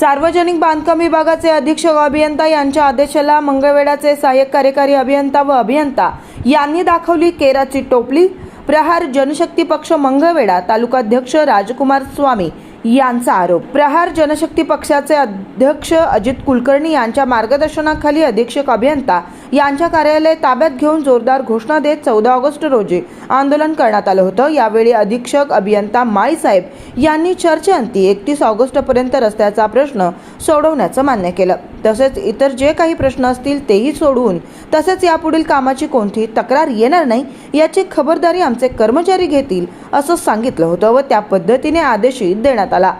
सार्वजनिक बांधकाम विभागाचे अधीक्षक अभियंता यांच्या आदेशाला मंगळवेढाचे सहाय्यक कार्यकारी अभियंता व अभियंता यांनी दाखवली केराची टोपली. प्रहार जनशक्ती पक्ष मंगळवेढा तालुकाध्यक्ष राजकुमार स्वामी यांचा आरोप. प्रहार जनशक्ती पक्षाचे अध्यक्ष अजित कुलकर्णी यांच्या मार्गदर्शनाखाली अधीक्षक अभियंता यांच्या कार्यालय ताब्यात घेऊन जोरदार घोषणा देत चौदा ऑगस्ट रोजी आंदोलन करण्यात आलं होतं. यावेळी अधीक्षक अभियंता माळीसाहेब यांनी चर्चेअंती एकतीस ऑगस्टपर्यंत रस्त्याचा प्रश्न सोडवण्याचं मान्य केलं. तसेच इतर जे काही प्रश्न असतील तेही सोडवून तसेच यापुढील कामाची कोणतीही तक्रार येणार नाही याची खबरदारी आमचे कर्मचारी घेतील असं सांगितलं होतं व त्या पद्धतीने आदेशही देण्यात आला.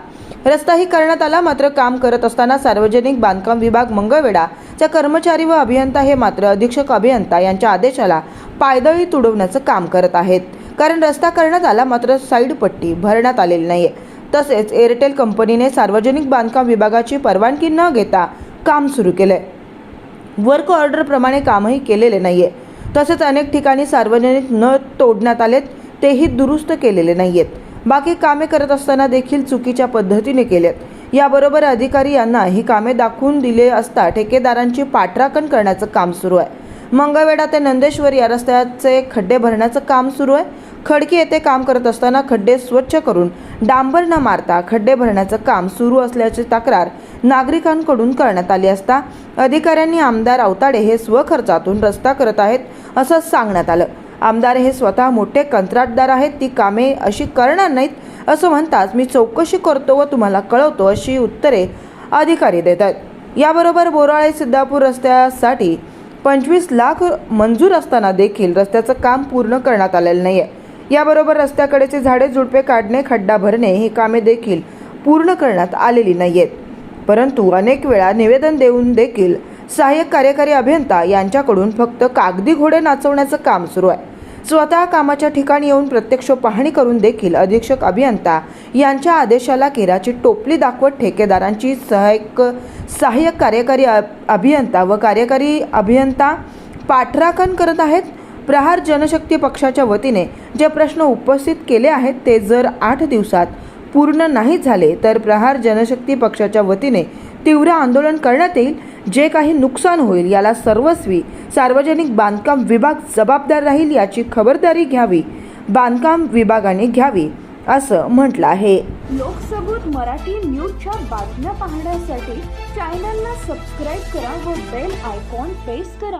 रस्ताही करण्यात आला मात्र काम करत असताना सार्वजनिक बांधकाम विभाग मंगळवेढाच्या कर्मचारी व अभियंता हे मात्र अधीक्षक अभियंता यांच्या आदेशाला पायदळी तुडवण्याचं काम करत आहेत. कारण रस्ता करण्यात आला मात्र साईड पट्टी भरण्यात आलेली नाहीये. तसेच एअरटेल कंपनीने सार्वजनिक बांधकाम विभागाची परवानगी न घेता काम सुरू केलंय. वर्क ऑर्डरप्रमाणे कामही केलेले नाहीये. तसेच अनेक ठिकाणी सार्वजनिक न तोडण्यात आलेत तेही दुरुस्त केलेले नाहीयेत. बाकी कामे करत असताना देखील चुकीच्या पद्धतीने केलेत. याबरोबर अधिकारी यांना ही कामे दाखवून दिले असता ठेकेदारांची पाठराखण करण्याचं काम सुरू आहे. मंगळवेढा ते नंदेश्वर या रस्त्याचे खड्डे भरण्याचं काम सुरू आहे. खडकी येथे काम करत असताना खड्डे स्वच्छ करून डांबर न मारता खड्डे भरण्याचं काम सुरू असल्याची तक्रार नागरिकांकडून करण्यात आली असता अधिकाऱ्यांनी आमदार अवताडे हे स्वखर्चातून रस्ता करत आहेत असं सांगण्यात आलं. आमदार हे स्वतः मोठे कंत्राटदार आहेत ती कामे अशी करणार नाहीत असं म्हणताच मी चौकशी करतो व तुम्हाला कळवतो अशी उत्तरे अधिकारी देत आहेत याबरोबर बोराळे सिद्धापूर रस्त्यासाठी पंचवीस लाख मंजूर असताना देखील रस्त्याचं काम पूर्ण करण्यात आलेलं नाही आहे याबरोबर रस्त्याकडेचे झाडे झुडपे काढणे खड्डा भरणे ही कामे देखील पूर्ण करण्यात आलेली नाही आहेत परंतु अनेक वेळा निवेदन देऊन देखील सहाय्यक कार्यकारी अभियंता यांच्याकडून फक्त कागदी घोडे नाचवण्याचं काम सुरू आहे. स्वतः कामाच्या ठिकाणी येऊन प्रत्यक्ष पाहणी करून देखील अधीक्षक अभियंता यांच्या आदेशाला केराची टोपली दाखवत ठेकेदारांची सहाय्यक सहाय्यक कार्यकारी अभियंता व कार्यकारी अभियंता पाठराखण करत आहेत. प्रहार जनशक्ती पक्षाच्या वतीने जे प्रश्न उपस्थित केले आहेत ते जर आठ दिवसात पूर्ण नाही झाले तर प्रहार जनशक्ती पक्षाच्या वतीने तीव्र आंदोलन करण्यात येईल. जे काही नुकसान होईल याला सर्वस्वी सार्वजनिक बांधकाम विभाग जबाबदार राहील याची खबरदारी घ्यावी बांधकाम विभागाने घ्यावी असं म्हटलं आहे. लोकसबूत मराठी न्यूजच्या बातम्या पाहण्यासाठी चॅनलला सबस्क्राईब करा व बेल आयकॉन प्रेस करा.